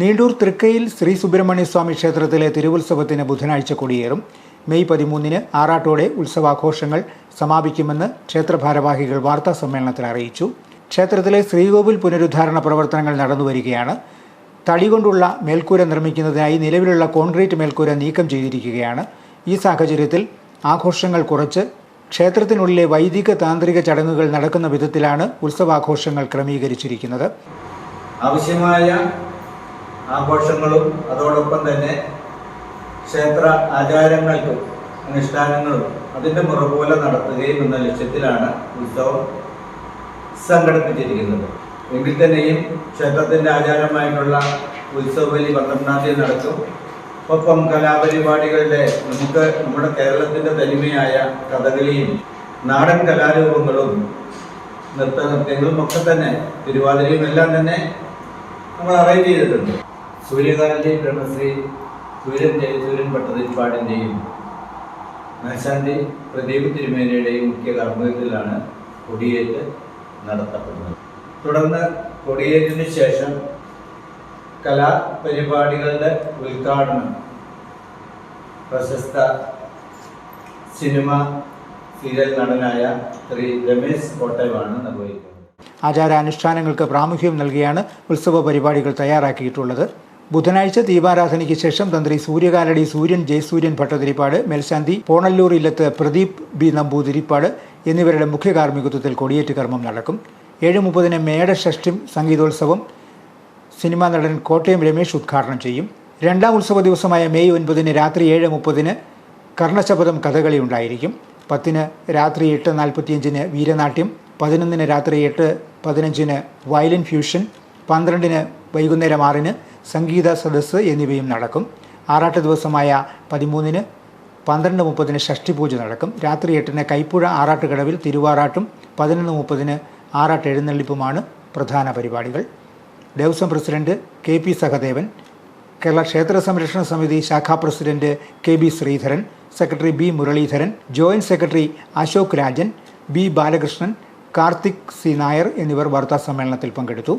നീണ്ടൂർ തൃക്കയിൽ ശ്രീ സുബ്രഹ്മണ്യ സ്വാമി ക്ഷേത്രത്തിലെ തിരുവുത്സവത്തിന് ബുധനാഴ്ച കൊടിയേറും. മെയ് പതിമൂന്നിന് ആറാട്ടോടെ ഉത്സവാഘോഷങ്ങൾ സമാപിക്കുമെന്ന് ക്ഷേത്രഭാരവാഹികൾ വാർത്താ സമ്മേളനത്തിൽ അറിയിച്ചു. ക്ഷേത്രത്തിലെ ശ്രീകോവിൽ പുനരുദ്ധാരണ പ്രവർത്തനങ്ങൾ നടന്നുവരികയാണ്. തടി കൊണ്ടുള്ള മേൽക്കൂര നിർമ്മിക്കുന്നതിനായി നിലവിലുള്ള കോൺക്രീറ്റ് മേൽക്കൂര നീക്കം ചെയ്തിരിക്കുകയാണ്. ഈ സാഹചര്യത്തിൽ ആഘോഷങ്ങൾ കുറച്ച് ക്ഷേത്രത്തിനുള്ളിലെ വൈദിക താന്ത്രിക ചടങ്ങുകൾ നടക്കുന്ന വിധത്തിലാണ് ഉത്സവാഘോഷങ്ങൾ ക്രമീകരിച്ചിരിക്കുന്നത്. ആവശ്യമായ ആഘോഷങ്ങളും അതോടൊപ്പം തന്നെ ക്ഷേത്ര ആചാരങ്ങൾക്കും അനുഷ്ഠാനങ്ങളും അതിന്റെ മുറപോലെ നടത്തുകയും എന്ന ലക്ഷ്യത്തിലാണ് ഉത്സവം സംഘടിപ്പിച്ചിരിക്കുന്നത്. എങ്കിൽ തന്നെയും ക്ഷേത്രത്തിന്റെ ആചാരമായിട്ടുള്ള ഉത്സവബലി പന്ത്രണ്ടാം തീയതി നടക്കും. ഒപ്പം കലാപരിപാടികളുടെ നമുക്ക് നമ്മുടെ കേരളത്തിന്റെ തനിമയായ കഥകളിയും നാടൻ കലാരൂപങ്ങളും നൃത്തനൃത്യങ്ങളും ഒക്കെ തന്നെ തിരുവാതിരയും എല്ലാം തന്നെ നമ്മൾ അറേഞ്ച് ചെയ്തിട്ടുണ്ട്. സൂര്യകാന്തി ബ്രഹ്മശ്രീ സൂര്യൻ പട്ടതിരിപ്പാടിന്റെയും മേശാന്തി പ്രദീപ് തിരുമേനയുടെയും മുഖ്യ കർമ്മത്തിലാണ് കൊടിയേറ്റ് നടത്തപ്പെടുന്നത്. തുടർന്ന് കൊടിയേറ്റിന് ശേഷം കലാപരിപാടികളുടെ ഉദ്ഘാടനം പ്രശസ്ത സിനിമ സീരിയൽ നടനായ ശ്രീ രമേശ് കോട്ടയമാണ് നിർവഹിക്കുന്നത്. ആചാരാനുഷ്ഠാനങ്ങൾക്ക് പ്രാമുഖ്യം നൽകിയാണ് ഉത്സവ പരിപാടികൾ തയ്യാറാക്കിയിട്ടുള്ളത്. ബുധനാഴ്ച ദീപാരാധനയ്ക്ക് ശേഷം തന്ത്രി സൂര്യകാലടി സൂര്യൻ ജയസൂര്യൻ ഭട്ടതിരിപ്പാട് മേൽശാന്തി പോണല്ലൂർ ഇല്ലത്ത് പ്രദീപ് ബി നമ്പൂതിരിപ്പാട് എന്നിവരുടെ മുഖ്യ കാർമ്മികത്വത്തിൽ കൊടിയേറ്റ് കർമ്മം നടക്കും. ഏഴ് മുപ്പതിന് മേടഷഷ്ഠി സംഗീതോത്സവം സിനിമാ നടൻ കോട്ടയം രമേശ് ഉദ്ഘാടനം ചെയ്യും. രണ്ടാം ഉത്സവ ദിവസമായ മെയ് ഒൻപതിന് രാത്രി ഏഴ് മുപ്പതിന് കർണശപഥം കഥകളി ഉണ്ടായിരിക്കും. പത്തിന് രാത്രി എട്ട് നാൽപ്പത്തിയഞ്ചിന് വീരനാട്യം പതിനൊന്നിന് രാത്രി എട്ട് പതിനഞ്ചിന് വയലിൻ ഫ്യൂഷൻ പന്ത്രണ്ടിന് വൈകുന്നേരം ആറിന് സംഗീത സദസ്സ് എന്നിവയും നടക്കും. ആറാട്ട് ദിവസമായ പതിമൂന്നിന് പന്ത്രണ്ട് മുപ്പതിന് ഷഷ്ടിപൂജ നടക്കും. രാത്രി എട്ടിന് കൈപ്പുഴ ആറാട്ടുകടവിൽ തിരുവാറാട്ടും പതിനൊന്ന് മുപ്പതിന് ആറാട്ട് എഴുന്നള്ളിപ്പുമാണ് പ്രധാന പരിപാടികൾ. Devaswom president K P Sahadevan Kerala Kshetra Samrakshana Samithi ശാഖാ president K B Sreedharan secretary B Muraleedharan joint secretary Ashok Rajan B Balakrishnan Karthik C Nair എന്നിവർ വാർത്താ സമ്മേളനത്തിൽ പങ്കെടുത്തു.